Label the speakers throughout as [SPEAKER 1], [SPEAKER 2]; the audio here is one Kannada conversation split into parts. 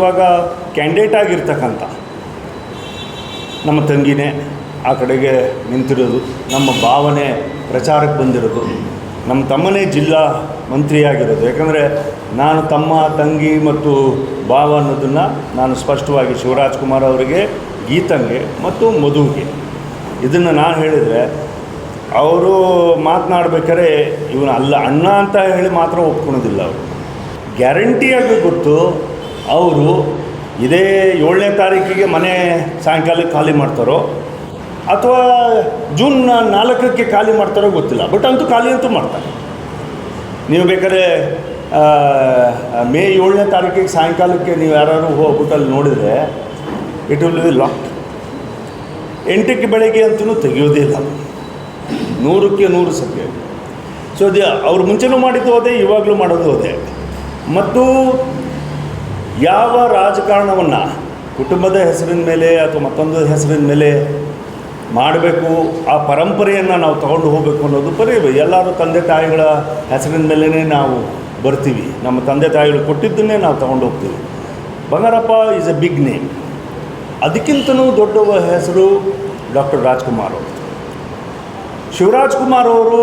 [SPEAKER 1] ಇವಾಗ ಕ್ಯಾಂಡಿಡೇಟ್ ಆಗಿರ್ತಕ್ಕಂಥ ನಮ್ಮ ತಂಗಿನೇ ಆ ಕಡೆಗೆ ನಿಂತಿರೋದು, ನಮ್ಮ ಭಾವನೆ ಪ್ರಚಾರಕ್ಕೆ ಬಂದಿರೋದು, ನಮ್ಮ ತಮ್ಮನೇ ಜಿಲ್ಲಾ ಮಂತ್ರಿಯಾಗಿರೋದು. ಯಾಕಂದರೆ ನಾನು ತಮ್ಮ, ತಂಗಿ ಮತ್ತು ಭಾವ ಅನ್ನೋದನ್ನು ನಾನು ಸ್ಪಷ್ಟವಾಗಿ ಶಿವರಾಜ್ ಕುಮಾರ್ ಅವರಿಗೆ, ಗೀತಂಗೆ ಮತ್ತು ಮಧುಗೆ. ಇದನ್ನು ನಾನು ಹೇಳಿದರೆ ಅವರು ಮಾತನಾಡ್ಬೇಕಾದ್ರೆ ಇವನು ಅಲ್ಲ ಅಣ್ಣ ಅಂತ ಹೇಳಿ ಮಾತ್ರ ಒಪ್ಕೊಳೋದಿಲ್ಲ ಅವರು. ಗ್ಯಾರಂಟಿಯಾಗಿ ಗೊತ್ತು ಅವರು ಇದೇ ಏಳನೇ ತಾರೀಕಿಗೆ ಮನೆ ಸಾಯಂಕಾಲಕ್ಕೆ ಖಾಲಿ ಮಾಡ್ತಾರೋ ಅಥವಾ ಜೂನ್ ನಾಲ್ಕಕ್ಕೆ ಖಾಲಿ ಮಾಡ್ತಾರೋ ಗೊತ್ತಿಲ್ಲ, ಬಟ್ ಅಂತೂ ಖಾಲಿ ಅಂತೂ ಮಾಡ್ತಾರೆ. ನೀವು ಬೇಕಾದ್ರೆ ಮೇ ಏಳನೇ ತಾರೀಕಿಗೆ ಸಾಯಂಕಾಲಕ್ಕೆ ನೀವು ಯಾರು ಹೋಗ್ಬಿಟ್ಟು ಅಲ್ಲಿ ನೋಡಿದರೆ ಇಟ್ ವಿಲ್ ಬಿ ಲಾಕ್ ಎಂಟಕ್ಕೆ ಬೆಳಗ್ಗೆ ಅಂತೂ ತೆಗೆಯೋದೇ ಇಲ್ಲ. ನೂರಕ್ಕೆ ನೂರು ಸತ್ಯ. ಸೊ ಅದೇ, ಅವ್ರು ಮುಂಚೆನೂ ಮಾಡಿದ್ದು ಹೋದೆ ಇವಾಗಲೂ ಮಾಡೋದು ಹೋದೆ ಮತ್ತು ಯಾವ ರಾಜಕಾರಣವನ್ನು ಕುಟುಂಬದ ಹೆಸರಿನ ಮೇಲೆ ಅಥವಾ ಮತ್ತೊಂದು ಹೆಸರಿನ ಮೇಲೆ ಮಾಡಬೇಕು, ಆ ಪರಂಪರೆಯನ್ನು ನಾವು ತಗೊಂಡು ಹೋಗಬೇಕು ಅನ್ನೋದು ಬರೀ ಎಲ್ಲರೂ ತಂದೆ ತಾಯಿಗಳ ಹೆಸರಿನ ಮೇಲೇ ನಾವು ಬರ್ತೀವಿ. ನಮ್ಮ ತಂದೆ ತಾಯಿಗಳು ಕೊಟ್ಟಿದ್ದನ್ನೇ ನಾವು ತಗೊಂಡು ಹೋಗ್ತೀವಿ. Bangarappa is a big name ಅದಕ್ಕಿಂತನೂ ದೊಡ್ಡ ಹೆಸರು ಡಾಕ್ಟರ್ ರಾಜ್ಕುಮಾರ್ ಅವರು. ಶಿವರಾಜ್ ಕುಮಾರ್ ಅವರು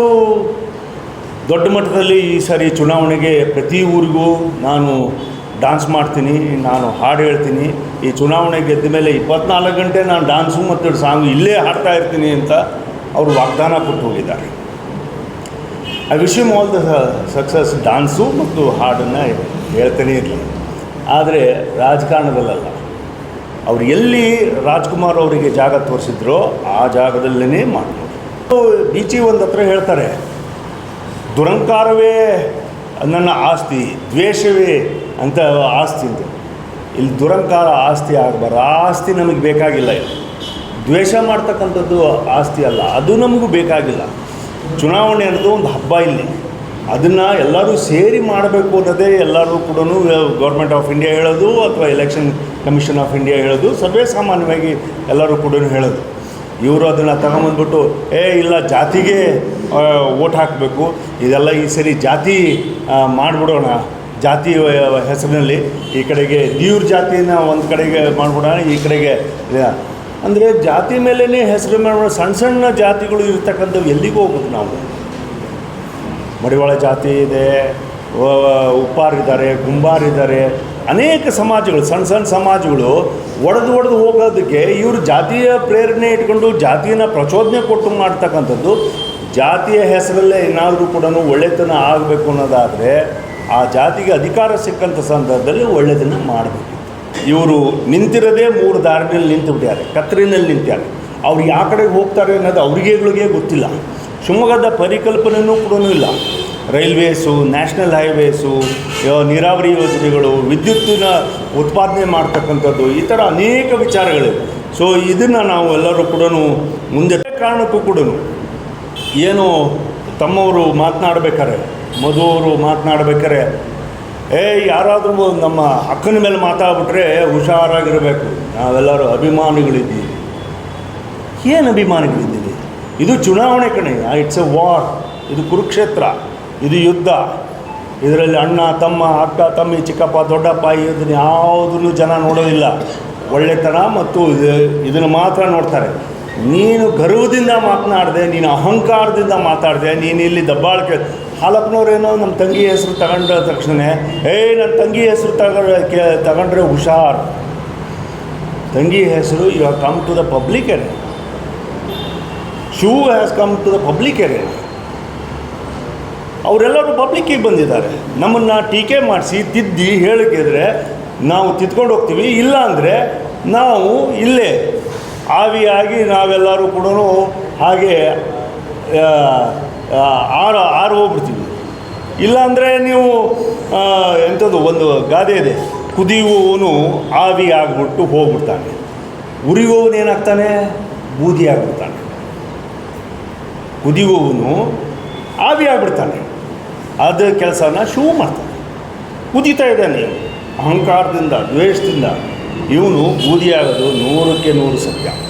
[SPEAKER 1] ದೊಡ್ಡ ಮಟ್ಟದಲ್ಲಿ ಈ ಸಾರಿ ಚುನಾವಣೆಗೆ ಪ್ರತಿ ಊರಿಗೂ ನಾನು ಡಾನ್ಸ್ ಮಾಡ್ತೀನಿ, ನಾನು ಹಾಡು ಹೇಳ್ತೀನಿ. ಈ ಚುನಾವಣೆ ಗೆದ್ದ ಮೇಲೆ ಇಪ್ಪತ್ನಾಲ್ಕು ಗಂಟೆ ನಾನು ಡಾನ್ಸು ಮತ್ತು ಸಾಂಗ್ ಇಲ್ಲೇ ಹಾಡ್ತಾ ಇರ್ತೀನಿ ಅಂತ ಅವರು ವಾಗ್ದಾನ ಕೊಟ್ಟು ಹೋಗಿದ್ದಾರೆ. ಆ wish you all the success dance ಮತ್ತು ಹಾಡನ್ನು ಹೇಳ್ತಾನೆ ಇರಲಿ. ಆದರೆ ರಾಜಕಾರಣದಲ್ಲ ಅವರು ಎಲ್ಲಿ ರಾಜ್ಕುಮಾರ್ ಅವರಿಗೆ ಜಾಗ ತೋರಿಸಿದ್ರೋ ಆ ಜಾಗದಲ್ಲೇ ಮಾಡಬೇಕು ಬೀಚಿ ಒಂದು ಹತ್ರ ಹೇಳ್ತಾರೆ, ದುರಂಕಾರವೇ ನನ್ನ ಆಸ್ತಿ, ದ್ವೇಷವೇ ಅಂತ ಆಸ್ತಿ ಅಂತ ಇಲ್ಲಿ ದುರಂಕಾರ ಆಸ್ತಿ ಆಗಬಾರ್ದು. ಆಸ್ತಿ ನಮಗೆ ಬೇಕಾಗಿಲ್ಲ ಇಲ್ಲಿ. ದ್ವೇಷ ಮಾಡ್ತಕ್ಕಂಥದ್ದು ಆಸ್ತಿ ಅಲ್ಲ. ಅದು ನಮಗೂ ಬೇಕಾಗಿಲ್ಲ. ಚುನಾವಣೆ ಅನ್ನೋದು ಒಂದು ಹಬ್ಬ ಇಲ್ಲಿ. ಅದನ್ನು ಎಲ್ಲರೂ ಸೇರಿ ಮಾಡಬೇಕು ಅನ್ನೋದೇ ಎಲ್ಲರೂ ಕೂಡ ಗೌರ್ಮೆಂಟ್ ಆಫ್ ಇಂಡಿಯಾ ಹೇಳೋದು ಅಥವಾ ಎಲೆಕ್ಷನ್ ಕಮಿಷನ್ ಆಫ್ ಇಂಡಿಯಾ ಹೇಳೋದು ಸರ್ವೇ ಸಾಮಾನ್ಯವಾಗಿ ಎಲ್ಲರೂ ಕೂಡ ಹೇಳೋದು. ಇವರು ಅದನ್ನು ತಗೊಂಬಂದ್ಬಿಟ್ಟು, ಏ, ಇಲ್ಲ, ಜಾತಿಗೆ ಓಟ್ ಹಾಕಬೇಕು. ಇದೆಲ್ಲ ಈ ಸರಿ ಜಾತಿ ಮಾಡಿಬಿಡೋಣ. ಜಾತಿ ಹೆಸರಿನಲ್ಲಿ ಈ ಕಡೆಗೆ ದೇವ್ರ ಜಾತಿನ ಒಂದು ಕಡೆಗೆ ಮಾಡಿಬಿಡೋಣ, ಈ ಕಡೆಗೆ ಅಂದರೆ ಜಾತಿ ಮೇಲೇ ಹೆಸರು ಮಾಡ್ಬಿಡೋ ಸಣ್ಣ ಸಣ್ಣ ಜಾತಿಗಳು ಇರ್ತಕ್ಕಂಥವು ಎಲ್ಲಿಗೂ ಹೋಗ್ಬೇಕು ನಾವು. ಮಡಿವಾಳ ಜಾತಿ ಇದೆ ಉಪ್ಪಾರಿದ್ದಾರೆ ಗುಂಬಾರಿದ್ದಾರೆ ಅನೇಕ ಸಮಾಜಗಳು, ಸಣ್ಣ ಸಣ್ಣ ಸಮಾಜಗಳು ಒಡೆದು ಒಡೆದು ಹೋಗೋದಕ್ಕೆ ಇವರು ಜಾತಿಯ ಪ್ರೇರಣೆ ಇಟ್ಕೊಂಡು ಜಾತಿಯನ್ನು ಪ್ರಚೋದನೆ ಕೊಟ್ಟು ಮಾಡ್ತಕ್ಕಂಥದ್ದು ಜಾತಿಯ ಹೆಸರಲ್ಲೇ ಏನಾದರೂ ಕೂಡ ಒಳ್ಳೆತನ ಆಗಬೇಕು ಅನ್ನೋದಾದರೆ ಆ ಜಾತಿಗೆ ಅಧಿಕಾರ ಸಿಕ್ಕಂಥ ಸಂದರ್ಭದಲ್ಲಿ ಒಳ್ಳೆಯದನ್ನು ಮಾಡಬೇಕು. ಇವರು ನಿಂತಿರೋದೇ ಮೂರು ದಾರಿನಲ್ಲಿ ನಿಂತು ಬಿಟ್ಟಿದ್ದಾರೆ ಕತ್ರಿನಲ್ಲಿ ನಿಂತಿದ್ದಾರೆ ಅವ್ರು ಯಾವ ಕಡೆಗೆ ಹೋಗ್ತಾರೆ ಅನ್ನೋದು ಅವ್ರಿಗೆಗಳಿಗೆ ಗೊತ್ತಿಲ್ಲ. ಶಿವಮೊಗ್ಗದ ಪರಿಕಲ್ಪನೆಯೂ ಕೂಡ ಇಲ್ಲ. ರೈಲ್ವೇಸು, ನ್ಯಾಷನಲ್ ಹೈವೇಸು ನೀರಾವರಿ ಯೋಜನೆಗಳು, ವಿದ್ಯುತ್ತಿನ ಉತ್ಪಾದನೆ ಮಾಡ್ತಕ್ಕಂಥದ್ದು, ಈ ಥರ ಅನೇಕ ವಿಚಾರಗಳಿವೆ. ಸೊ ಇದನ್ನು ನಾವು ಎಲ್ಲರೂ ಕೂಡ ಮುಂದೆ ಕಾರಣಕ್ಕೂ ಕೂಡ ಏನು ತಮ್ಮವರು ಮಾತನಾಡ್ಬೇಕಾರೆ ಮಧು ಅವರು ಮಾತನಾಡ್ಬೇಕಾರೆ ಏ ಯಾರಾದರೂ ನಮ್ಮ ಅಕ್ಕನ ಮೇಲೆ ಮಾತಾಡ್ಬಿಟ್ರೆ ಹುಷಾರಾಗಿರಬೇಕು. ನಾವೆಲ್ಲರೂ ಅಭಿಮಾನಿಗಳಿದ್ದೀವಿ. ಏನು ಅಭಿಮಾನಿಗಳಿದ್ದೀವಿ ಇದು ಚುನಾವಣೆ ಕಣೆ. ಇಟ್ಸ್ ಎ ವಾರ್ ಇದು ಕುರುಕ್ಷೇತ್ರ. ಇದು ಯುದ್ಧ. ಇದರಲ್ಲಿ ಅಣ್ಣ, ತಮ್ಮ, ಅಕ್ಕ, ತಮ್ಮಿ, ಚಿಕ್ಕಪ್ಪ, ದೊಡ್ಡಪ್ಪ ಇದನ್ನು ಯಾವುದನ್ನು ಜನ ನೋಡೋದಿಲ್ಲ. ಒಳ್ಳೆತನ ಮತ್ತು ಇದು- ಇದನ್ನು ಮಾತ್ರ ನೋಡ್ತಾರೆ. ನೀನು ಗರ್ವದಿಂದ ಮಾತನಾಡಿದೆ, ನೀನು ಅಹಂಕಾರದಿಂದ ಮಾತಾಡಿದೆ, ನೀನು ಇಲ್ಲಿ ದಬ್ಬಾಳಿಕೆ ಹಾಲಪ್ಪನವ್ರೇನೋ ನಮ್ಮ ತಂಗಿ ಹೆಸರು ತಗೊಂಡ ತಕ್ಷಣ ಏಯ್ ನನ್ನ ತಂಗಿ ಹೆಸರು ತಗೊಂಡ್ರೆ ಕೇ, ತಗೊಂಡ್ರೆ ಹುಷಾರ್. ತಂಗಿ ಹೆಸರು you have come to the public area she has come to the public area ಅವರೆಲ್ಲರೂ ಪಬ್ಲಿಕ್ಕಿಗೆ ಬಂದಿದ್ದಾರೆ. ನಮ್ಮನ್ನು ಟೀಕೆ ಮಾಡಿಸಿ, ತಿದ್ದಿ ಹೇಳಿದ್ರೆ ನಾವು ತಿದ್ಕೊಂಡು ಹೋಗ್ತೀವಿ. ಇಲ್ಲ ಅಂದರೆ ನಾವು ಇಲ್ಲೇ, ಆವಿಯಾಗಿ ನಾವೆಲ್ಲರೂ ಕೂಡ ಹಾಗೆ ಆರು ಆರು ಹೋಗ್ಬಿಡ್ತೀವಿ. ಇಲ್ಲಾಂದರೆ ನೀವು ಎಂಥದ್ದು ಒಂದು ಗಾದೆ ಇದೆ. ಕುದಿಯುವವನು ಆವಿ ಆಗಿಬಿಟ್ಟು ಹೋಗ್ಬಿಡ್ತಾನೆ. ಉರಿಯುವವನು ಏನಾಗ್ತಾನೆ? ಬೂದಿ ಆಗಿಬಿಡ್ತಾನೆ. ಕುದಿಯುವವನು ಆವಿ ಆಗ್ಬಿಡ್ತಾನೆ. ಅದು ಕೆಲಸನ ಶೂ ಮಾಡ್ತಾನೆ. ಕುದೀತಾ ಇದ್ದಾನೆ. ಅಹಂಕಾರದಿಂದ, ದ್ವೇಷದಿಂದ ಇವನು ಬೂದಿಯಾಗೋದು ನೂರಕ್ಕೆ ನೂರು ಸತ್ಯ.